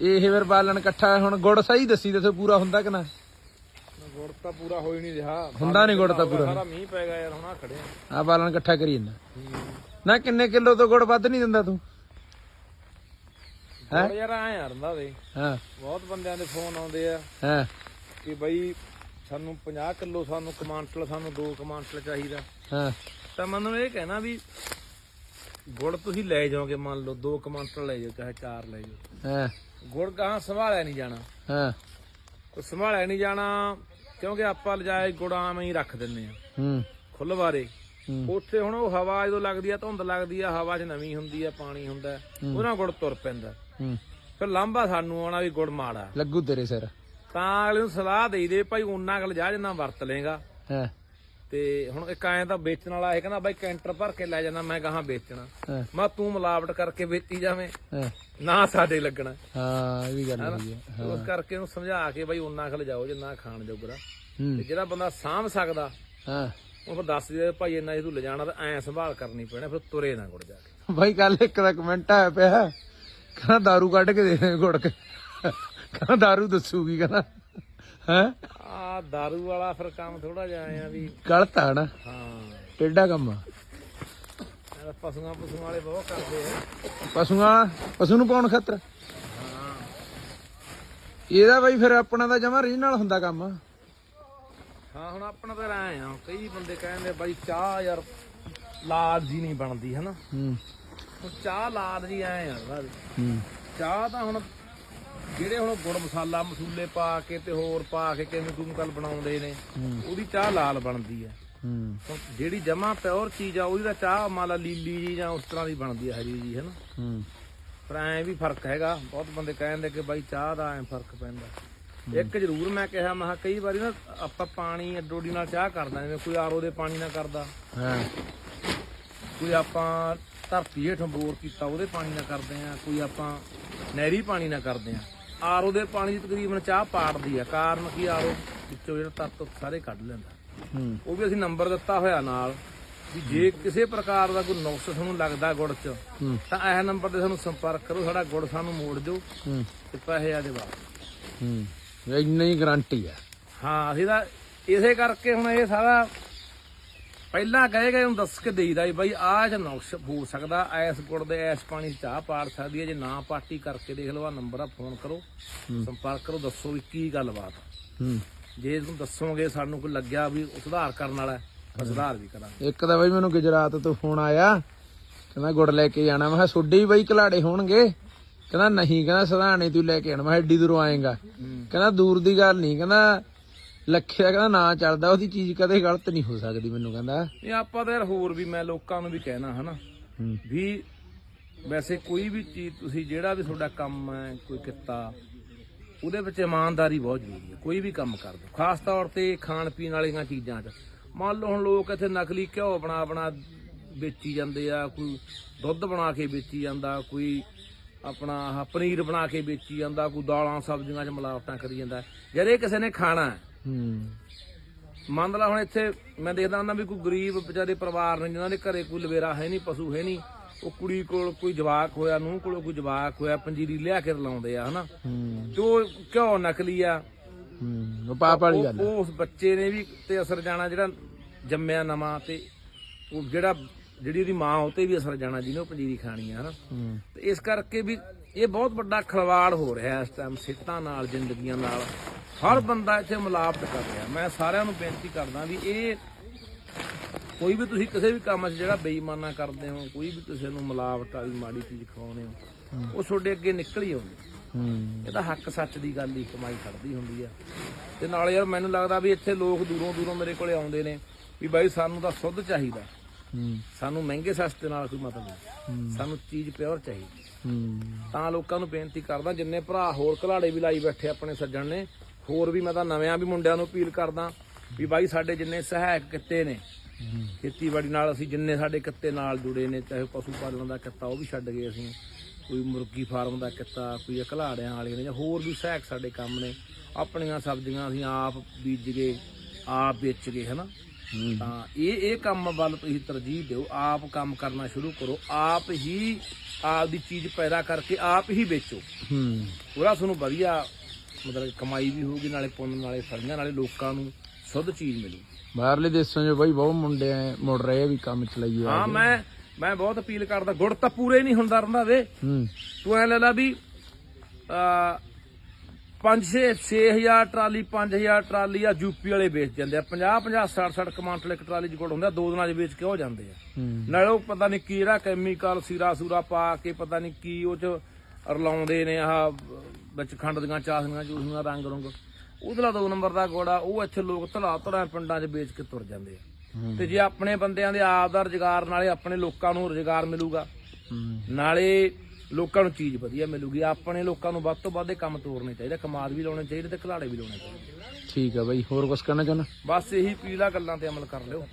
ਇਹ ਫਿਰ ਬਾਲਣ ਇਕੱਠਾ ਹੁਣ ਗੁੜ ਸਹੀ ਦੱਸੀ ਦੱਸੋ ਪੂਰਾ ਹੁੰਦਾ ਕਿ ਨਾ? ਗੁੜ ਤਾਂ ਪੂਰਾ ਹੋ ਹੀ ਨਹੀਂ ਰਿਹਾ। ਹੁੰਦਾ ਨਹੀਂ ਗੁੜ ਤਾਂ ਪੂਰਾ। ਸਾਰਾ ਮੀਂਹ ਪੈ ਗਿਆ ਯਾਰ ਹੁਣ ਆ ਖੜੇ ਆ। ਆ ਬਾਲਣ ਇਕੱਠਾ ਕਰੀ ਜਾਂਦਾ। ਨਾ ਕਿੰਨੇ ਕਿਲੋ ਤੋਂ ਗੁੜ ਵੱਧ ਨਹੀਂ ਦਿੰਦਾ ਤੂੰ? ਗੁੜ ਯਾਰ ਐ ਹਰਦਾ ਵੇ। ਹਾਂ। ਬਹੁਤ ਬੰਦਿਆਂ ਦੇ ਫੋਨ ਆਉਂਦੇ ਆ ਹਾਂ। ਕਿ ਬਈ ਸਾਨੂੰ 50 ਕਿਲੋ ਸਾਨੂੰ ਕਮਾਂਟਲ ਸਾਨੂੰ 2 ਕਮਾਂਟਲ ਚਾਹੀਦਾ। ਹਾਂ। ਤਾਂ ਮੈਨੂੰ ਇਹ ਕਹਿਣਾ ਵੀ ਗੁੜ ਤੁਸੀਂ ਲੈ ਜਾਓਗੇ ਮੰਨ ਲਓ 2 ਕਮਾਂਟਲ ਲੈ ਜਾਓ ਚਾਹੇ 4 ਲੈ ਜਾਓ। ਹਾਂ। ਗੁੜ ਗਾਂ ਸੰਭਾਲਿਆ ਨਹੀਂ ਜਾਣਾ। ਹਾਂ। ਉਹ ਸੰਭਾਲਿਆ ਨਹੀਂ ਜਾਣਾ ਕਿਉਂਕਿ ਆਪਾਂ ਲਜਾਏ ਗੁੜ ਹੀ ਰੱਖ ਦਿੰਨੇ ਆ ਹੂੰ। ਖੁੱਲਵਾਰੇ। ਉੱਥੇ ਹੁਣ ਉਹ ਹਵਾ ਜਦੋਂ ਲੱਗਦੀ ਆ ਧੁੰਦ ਲੱਗਦੀ ਆ ਹਵਾ 'ਚ ਨਵੀਂ ਹੁੰਦੀ ਆ ਪਾਣੀ ਹੁੰਦਾ ਉਹਨਾਂ ਗੁੜ ਤੁਰ ਪੈਂਦਾ। ਹੂੰ। ਫਿਰ ਲਾਂਭਾ ਸਾਨੂੰ ਆਉਣਾ ਵੀ ਗੁੜ ਮਾੜਾ। ਲੱਗੂ ਤੇਰੇ ਸਿਰ। ਤਾਂ ਅਗਲੇ ਨੂੰ ਸਲਾਹ ਦੇਈ ਦੇ ਭਾਈ ਉਹਨਾਂ ਕੋਲ ਜਾ ਜਿੰਨਾ ਵਰਤ ਲੇਗਾ ਹਾਂ। ਤੇ ਹੁਣ ਇੱਕ ਐਂ ਤਾਂ ਵੇਚਣ ਵਾਲਾ ਇਹ ਕਹਿੰਦਾ ਬਾਈ ਕੈਂਟਰ ਭਰ ਕੇ ਲੈ ਜਾਣਾ ਮੈਂ ਕਹਾਂ ਵੇਚਣਾ ਹਾਂ ਮੈਂ ਤੂੰ ਮਿਲਾਵਟ ਕਰਕੇ ਵੇਚੀ ਜਾਵੇਂ ਹਾਂ ਨਾ ਸਾਡੇ ਲੱਗਣਾ ਹਾਂ ਇਹ ਵੀ ਗੱਲ ਹੈਗੀ ਹੈ ਉਸ ਕਰਕੇ ਉਹਨੂੰ ਸਮਝਾ ਕੇ ਬਾਈ ਉਹਨਾਂ ਕੋਲ ਜਾਓ ਜਿੰਨਾ ਖਾਣ ਜੋਗਰਾ ਹੂੰ ਤੇ ਜਿਹੜਾ ਬੰਦਾ ਸਾਂਭ ਸਕਦਾ ਹਾਂ ਉਹ ਫਿਰ ਦੱਸ ਦੇ ਭਾਈ ਇੰਨਾ ਜੇ ਤੂੰ ਲਿਜਾਣਾ ਤਾਂ ਐਂ ਸੰਭਾਲ ਕਰਨੀ ਪੈਣਾ ਫਿਰ ਤੁਰੇ ਨਾ ਗੁੜ ਜਾ ਕੇ ਭਾਈ ਕੱਲ ਇੱਕ ਦਾ ਕਮੈਂਟ ਆਇਆ ਪਿਆ ਕਹਿੰਦਾ दारू ਕੱਢ ਕੇ ਦੇ ਦੇ ਗੁੜ ਕੇ ਕਹਿੰਦਾ दारू ਦੱਸੂਗੀ ਕਹਿੰਦਾ ਹੈ ਆ दारू ਵਾਲਾ ਫਿਰ ਕੰਮ ਥੋੜਾ ਜਿਹਾ ਆਇਆ ਵੀ ਗਲਤ ਆ ਨਾ ਹਾਂ ਟੇਡਾ ਕੰਮ ਆ ਇਹ ਪਸ਼ੂਆਂ ਪਸ਼ੂਆਂ ਵਾਲੇ ਬਹੁਤ ਕਰਦੇ ਆ ਪਸ਼ੂਆਂ ਪਸ਼ੂ ਨੂੰ ਪਾਉਣ ਖਾਤਰ ਇਹਦਾ ਬਾਈ ਫਿਰ ਆਪਣਾ ਤਾਂ ਜਮਾ ਰੀਜਨਲ ਹੁੰਦਾ ਕੰਮ ਹਾਂ ਹੁਣ ਆਪਣਾ ਤਾਂ ਐ ਆ ਕਈ ਬੰਦੇ ਕਹਿੰਦੇ ਬਾਈ ਚਾਹ ਯਾਰ ਲਾਲ ਜੀ ਨਹੀਂ ਬਣਦੀ ਹਨਾ ਹੂੰ ਹੁਣ ਚਾਹ ਲਾਲ ਜੀ ਐ ਆ ਵੀ। ਹੂੰ ਚਾਹ ਤਾਂ ਹੁਣ ਜਿਹੜੇ ਹੁਣ ਗੁੜ ਮਸਾਲਾ ਮਸੂਲੇ ਪਾ ਕੇ ਤੇ ਹੋਰ ਪਾ ਕੇ ਕਿਵੇਂ ਕੂਮਕਲ ਬਣਾਉਂਦੇ ਨੇ ਹੂੰ। ਉਹਦੀ ਚਾਹ ਲਾਲ ਬਣਦੀ ਆ ਹੂੰ। ਹੁਣ ਜਿਹੜੀ ਜਮਾ ਪਿਓਰ ਚੀਜ਼ ਆ ਉਹਦੀ ਤਾਂ ਚਾਹ ਮੰਨ ਲਾ ਲੀਲੀ ਜੀ ਜਾਂ ਉਸ ਤਰ੍ਹਾਂ ਦੀ ਬਣਦੀ ਆ ਹਰੀ ਜੀ ਹਨਾ ਹੂੰ। ਪਰ ਐ ਵੀ ਫ਼ਰਕ ਹੈਗਾ। ਬਹੁਤ ਬੰਦੇ ਕਹਿੰਦੇ ਕਿ ਬਾਈ ਚਾਹ ਦਾ ਐ ਫ਼ਰਕ ਪੈਂਦਾ। ਇੱਕ ਜ਼ਰੂਰ ਮੈਂ ਕਿਹਾ ਮੈਂ ਕਿਹਾ ਕਈ ਵਾਰੀ ਨਾ ਆਪਾਂ ਪਾਣੀ ਅੱਡੋਡੀ ਨਾਲ ਚਾਹ ਕਰਦਾ ਜਿਵੇਂ ਕੋਈ ਆਰੋ ਦੇ ਪਾਣੀ ਨਾਲ ਕਰਦਾ। ਹਾਂ। ਕੋਈ ਆਪਾਂ ਧਰਤੀ ਹੇਠੋਂ ਬੋਰ ਕੀਤਾ ਉਹਦੇ ਪਾਣੀ ਨਾਲ ਕਰਦੇ ਆ ਕੋਈ ਆਪਾਂ ਨਹਿਰੀ ਪਾਣੀ ਨਾਲ ਕਰਦੇ ਆ। ਆਰੋ ਦੇ ਪਾਣੀ ਦੀ ਤਕਰੀਬਨ ਚਾਹ ਪਾੜਦੀ ਆ। ਕਾਰਨ ਕੀ ਆਰੋ ਵਿੱਚੋਂ ਜਿਹੜਾ ਤੱਤ ਸਾਰੇ ਕੱਢ ਲੈਂਦਾ। ਹੂੰ। ਉਹ ਵੀ ਅਸੀਂ ਨੰਬਰ ਦਿੱਤਾ ਹੋਇਆ ਨਾਲ ਵੀ ਜੇ ਕਿਸੇ ਪ੍ਰਕਾਰ ਦਾ ਕੋਈ ਨੁਕਸ ਤੁਹਾਨੂੰ ਲੱਗਦਾ ਗੁੜ 'ਚ ਤਾਂ ਇਹ ਨੰਬਰ ਤੇ ਸਾਨੂੰ ਸੰਪਰਕ ਕਰੋ ਸਾਡਾ ਗੁੜ ਸਾਨੂੰ ਮੋੜ ਦਿਓ ਤੇ ਪੈਸੇ ਆਦੇ ਵਾਪਸ ਹੂੰ। ਇੰਨੀ ਗਾਰੰਟੀ ਆ। ਹਾਂ ਅਸੀਂ ਤਾਂ ਇਸੇ ਕਰਕੇ ਹੁਣ ਇਹ ਸਾਰਾ ਪਹਿਲਾਂ ਕਹੇ ਗਏ ਹੁਣ ਦੱਸ ਕੇ ਦੇਈਦਾ ਬਾਈ ਆਹ ਨੁਕਸ ਹੋ ਸਕਦਾ ਐਸ ਗੁੜ ਦੇ ਐਸ ਪਾਣੀ 'ਚ ਚਾਹ ਪਾੜ ਸਕਦੀ ਹੈ ਜੇ ਨਾ ਪਾਰਟੀ ਕਰਕੇ ਦੇਖ ਲਓ ਆ ਨੰਬਰ ਆ ਫੋਨ ਕਰੋ ਸੰਪਰਕ ਕਰੋ ਦੱਸੋ ਵੀ ਕੀ ਗੱਲਬਾਤ। ਹੂੰ। ਜੇ ਤੁਹਾਨੂੰ ਦੱਸੋਗੇ ਸਾਨੂੰ ਕੋਈ ਲੱਗਿਆ ਵੀ ਸੁਧਾਰ ਕਰਨ ਵਾਲਾ ਹੈ, ਸੁਧਾਰ ਵੀ ਕਰਾਂਗੇ। ਇੱਕ ਤਾਂ ਬਾਈ ਮੈਨੂੰ ਗੁਜਰਾਤ ਤੋਂ ਫੋਨ ਆਇਆ ਕਹਿੰਦਾ ਗੁੜ ਲੈ ਕੇ ਜਾਣਾ ਮੈਂ ਕਿਹਾ ਸੋਡੇ ਬਾਈ ਕਲਾੜੇ ਹੋਣਗੇ। ਕਹਿੰਦਾ ਨਹੀਂ ਕਹਿੰਦਾ ਸਧਾਣੇ ਤੂੰ ਲੈ ਕੇ ਆਣਾ ਮੈਂ ਏਡੀ ਦੂਰੋਂ ਆਏਗਾ। ਕਹਿੰਦਾ ਦੂਰ ਦੀ ਗੱਲ ਨਹੀਂ ਕਹਿੰਦਾ ਲੱਖਿਆ ਕਹਿੰਦਾ ਨਾ ਚੱਲਦਾ ਉਹਦੀ ਚੀਜ਼ ਕਦੇ ਗਲਤ ਨਹੀਂ ਹੋ ਸਕਦੀ ਮੈਨੂੰ ਕਹਿੰਦਾ। ਇਹ ਆਪਾਂ ਤਾਂ ਯਾਰ ਹੋਰ ਵੀ ਮੈਂ ਲੋਕਾਂ ਨੂੰ ਵੀ ਕਹਿਣਾ ਹਨਾ? ਹੂੰ। ਵੀ ਵੈਸੇ ਕੋਈ ਵੀ ਚੀਜ਼ ਤੁਸੀਂ ਜਿਹੜਾ ਵੀ ਤੁਹਾਡਾ ਕੰਮ ਹੈ ਕੋਈ ਕਿੱਤਾ ਉਹਦੇ ਵਿੱਚ ਇਮਾਨਦਾਰੀ ਬਹੁਤ ਜ਼ਰੂਰੀ ਹੈ। ਕੋਈ ਵੀ ਕੰਮ ਕਰ ਦੋ। ਖਾਸ ਤੌਰ ਤੇ ਖਾਣ ਪੀਣ ਵਾਲੀਆਂ ਚੀਜ਼ਾਂ 'ਚ। ਮੰਨ ਲਓ ਹੁਣ ਲੋਕ ਇੱਥੇ ਨਕਲੀ ਘਿਓ ਬਣਾ ਬਣਾ ਵੇਚੀ ਜਾਂਦੇ ਆ ਕੋਈ ਦੁੱਧ ਬਣਾ ਕੇ ਵੇਚੀ ਜਾਂਦਾ ਕੋਈ ਆਪਣਾ ਆਹ ਪਨੀਰ ਬਣਾ ਕੇ ਵੇਚੀ ਜਾਂਦਾ ਕੋਈ ਦਾਲਾਂ ਸਬਜ਼ੀਆਂ 'ਚ ਮਿਲਾਵਟਾਂ ਕਰੀ ਜਾਂਦਾ। ਯਾਰ ਇਹ ਕਿਸੇ ਨੇ ਖਾਣਾ ਹੈ। ਹੂੰ। ਮੰਨ ਲਾ ਹੁਣ ਇੱਥੇ ਮੈਂ ਦੇਖਦਾ ਹੁੰਦਾ ਵੀ ਕੋਈ ਗਰੀਬ ਵਿਚਾਰੇ ਪਰਿਵਾਰ ਨੇ ਜਿਨ੍ਹਾਂ ਦੇ ਘਰੇ ਕੋਈ ਲਵੇਰਾ ਹੈ ਨਹੀਂ ਪਸ਼ੂ ਹੈ ਨਹੀਂ ਉਹ ਕੁੜੀ ਕੋਲ ਕੋਈ ਜਵਾਕ ਹੋਇਆ ਨੂੰ ਕੋਲ ਕੋਈ ਜਵਾਕ ਹੋਇਆ ਪੰਜੀਰੀ ਲਿਆ ਕੇ ਰਲਾਉਂਦੇ ਆ ਹਨਾ? ਹੂੰ। ਤੇ ਉਹ ਕਿਉਂ ਨਕਲੀ ਆ। ਹੂੰ ਪਾਪ ਵਾਲੀ ਗੱਲ। ਉਹ ਉਸ ਬੱਚੇ ਨੇ ਵੀ ਤੇ ਅਸਰ ਜਾਣਾ ਜਿਹੜਾ ਜੰਮਿਆ ਨਵਾਂ ਤੇ ਉਹ ਜਿਹੜਾ ਜਿਹੜੀ ਉਹਦੀ ਮਾਂ ਉਹ ਤੇ ਵੀ ਅਸਰ ਜਾਣਾ ਜਿਹਨੇ ਉਹ ਪੰਜੀਰੀ ਖਾਣੀ ਆ ਹਨਾ? ਤੇ ਇਸ ਕਰਕੇ ਵੀ ਇਹ ਬਹੁਤ ਵੱਡਾ ਖਲਵਾੜ ਹੋ ਰਿਹਾ ਇਸ ਟਾਈਮ ਸਿੱਟਾਂ ਨਾਲ ਜ਼ਿੰਦਗੀਆਂ ਨਾਲ। ਹਰ ਬੰਦਾ ਇੱਥੇ ਮਿਲਾਵਟ ਕਰ ਰਿਹਾ। ਮੈਂ ਸਾਰਿਆਂ ਨੂੰ ਬੇਨਤੀ ਕਰਦਾ ਵੀ ਇਹ ਕੋਈ ਵੀ ਤੁਸੀਂ ਕਿਸੇ ਵੀ ਕੰਮ 'ਚ ਜਿਹੜਾ ਬੇਈਮਾਨਾ ਕਰਦੇ ਹੋ ਕੋਈ ਵੀ ਕਿਸੇ ਨੂੰ ਮਿਲਾਵਟ ਵਾਲੀ ਮਾੜੀ ਚੀਜ਼ ਖਵਾਉਂਦੇ ਹੋ ਉਹ ਤੁਹਾਡੇ ਅੱਗੇ ਨਿਕਲ ਹੀ ਆਉਂਦੀ। ਹੂੰ। ਇਹਦਾ ਹੱਕ ਸੱਚ ਦੀ ਗੱਲ ਹੀ ਕਮਾਈ ਖੜਦੀ ਹੁੰਦੀ ਆ। ਤੇ ਨਾਲ ਯਾਰ ਮੈਨੂੰ ਲੱਗਦਾ ਵੀ ਇੱਥੇ ਲੋਕ ਦੂਰੋਂ ਦੂਰੋਂ ਮੇਰੇ ਕੋਲੇ ਆਉਂਦੇ ਨੇ ਵੀ ਬਾਈ ਸਾਨੂੰ ਤਾਂ ਸੁੱਧ ਚਾਹੀਦਾ। ਹੂੰ। ਸਾਨੂੰ ਮਹਿੰਗੇ ਸਸਤੇ ਨਾਲ ਕੋਈ ਮਤਲਬ ਨਹੀਂ। ਸਾਨੂੰ ਚੀਜ਼ ਪਿਓਰ ਚਾਹੀਦੀ। ਹੂੰ। ਤਾਂ ਲੋਕਾਂ ਨੂੰ ਬੇਨਤੀ ਕਰਦਾ ਜਿੰਨੇ ਭਰਾ ਹੋਰ ਘਲਾੜੇ ਵੀ ਲਾਈ ਬੈਠੇ ਆਪਣੇ ਸੱਜਣ ਨੇ ਹੋਰ ਵੀ ਮੈਂ ਤਾਂ ਨਵਿਆਂ ਵੀ ਮੁੰਡਿਆਂ ਨੂੰ ਅਪੀਲ ਕਰਦਾ ਵੀ ਬਾਈ ਸਾਡੇ ਜਿੰਨੇ ਸਹਾਇਕ ਕਿੱਤੇ ਨੇ ਖੇਤੀਬਾੜੀ ਨਾਲ ਅਸੀਂ ਜਿੰਨੇ ਸਾਡੇ ਕਿੱਤੇ ਨਾਲ ਜੁੜੇ ਨੇ ਚਾਹੇ ਪਸ਼ੂ ਪਾਲਣ ਦਾ ਕਿੱਤਾ ਉਹ ਵੀ ਛੱਡ ਗਏ ਅਸੀਂ ਕੋਈ ਮੁਰਗੀ ਫਾਰਮ ਦਾ ਕਿੱਤਾ ਕੋਈ ਘਲਾੜਿਆਂ ਵਾਲੇ ਨੇ ਜਾਂ ਹੋਰ ਵੀ ਸਹਾਇਕ ਸਾਡੇ ਕੰਮ ਨੇ ਆਪਣੀਆਂ ਸਬਜ਼ੀਆਂ ਅਸੀਂ ਆਪ ਬੀਜ ਗਏ ਆਪ ਵੇਚ ਗਏ ਹਨਾ। ਤਾਂ ਇਹ ਇਹ ਕੰਮ ਵੱਲ ਤੁਸੀਂ ਤਰਜੀਹ ਦਿਓ ਆਪ ਕੰਮ ਕਰਨਾ ਸ਼ੁਰੂ ਕਰੋ ਆਪ ਹੀ ਆਪ ਦੀ ਚੀਜ਼ ਪੈਦਾ ਕਰਕੇ ਆਪ ਹੀ ਵੇਚੋ। ਹੂੰ। ਉਹਦਾ ਤੁਹਾਨੂੰ ਵਧੀਆ ਮਤਲਬ ਕਮਾਈ ਵੀ ਹੋਊਗੀ ਨਾਲੇ ਪੁੰਨ ਨਾਲੇ ਫਲੀਆਂ ਨਾਲੇ ਲੋਕਾਂ ਨੂੰ ਸ਼ੁੱਧ ਚੀਜ਼ ਮਿਲੂ ਬਾਹਰਲੇ ਦੇਸ਼ਾਂ 'ਚ ਬਾਈ ਬਹੁਤ ਮੁੰਡੇ ਐ ਮੁੜ ਰਹੇ ਆ ਵੀ ਕੰਮ ਚਲਾਈਏ ਹਾਂ ਮੈਂ ਮੈਂ ਬਹੁਤ ਅਪੀਲ ਕਰਦਾ ਗੁੜ ਤਾਂ ਪੂਰੇ ਨਹੀਂ ਹੁੰਦਾ ਰਹਿੰਦਾ ਵੇ। ਤੂੰ ਐ ਲੈ ਲਾ ਵੀ ਆ 5 6 6000 ਟਰਾਲੀ 5000 ਟਰਾਲੀ ਆ ਯੂਪੀ ਵਾਲੇ ਵੇਚ ਜਾਂਦੇ ਆ। 50 50 60 60 ਕਮਾਂਟਲ ਇੱਕ ਟਰਾਲੀ ਚ ਗੁੜ ਹੁੰਦਾ ਦੋ ਦਿਨਾਂ ਚ ਵੇਚ ਕੇ ਹੋ ਜਾਂਦੇ ਆ। ਨਾਲੇ ਉਹ ਪਤਾ ਨਹੀਂ ਕੀ ਜਿਹੜਾ ਕੈਮੀਕਲ ਸੀਰਾ ਸੂਰਾ ਪਾ ਕੇ ਪਤਾ ਨਹੀਂ ਕੀ ਉਹ ਚ ਰਲਾਉਂਦੇ ਨੇ ਆਹ ਵਿੱਚ ਖੰਡ ਦੀਆਂ ਚਾਸਨੀਆਂ ਚੂਸਨੀਆਂ ਰੰਗ ਰੰਗ। ਉਹਦਾ ਦੋ ਨੰਬਰ ਦਾ ਗੋੜਾ ਉਹ ਇੱਥੇ ਲੋਕ ਧੜਾ ਧੜਾ ਪਿੰਡਾਂ 'ਚ ਵੇਚ ਕੇ ਤੁਰ ਜਾਂਦੇ ਆ। ਤੇ ਜੇ ਆਪਣੇ ਬੰਦਿਆਂ ਦੇ ਆਪ ਦਾ ਰੁਜ਼ਗਾਰ ਨਾਲੇ ਆਪਣੇ ਲੋਕਾਂ ਨੂੰ ਰੁਜ਼ਗਾਰ ਮਿਲੂਗਾ। ਨਾਲੇ ਲੋਕਾਂ ਨੂੰ ਚੀਜ਼ ਵਧੀਆ ਮਿਲੂਗੀ। ਆਪਣੇ ਲੋਕਾਂ ਨੂੰ ਵੱਧ ਤੋਂ ਵੱਧ ਕੰਮ ਤੋਰਨੇ ਚਾਹੀਦੇ। ਕਮਾਦ ਵੀ ਲਾਉਣੇ ਚਾਹੀਦੇ ਤੇ ਖਿਲਾੜੇ ਵੀ ਲਾਉਣੇ ਚਾਹੀਦੇ। ਠੀਕ ਆ ਬਾਈ ਹੋਰ ਕੁਝ ਕਹਿਣਾ ਚਾਹੁੰਦਾ? ਬਸ ਇਹੀ ਪੀਲਾ ਗੱਲਾਂ ਤੇ ਅਮਲ ਕਰ ਲਿਓ।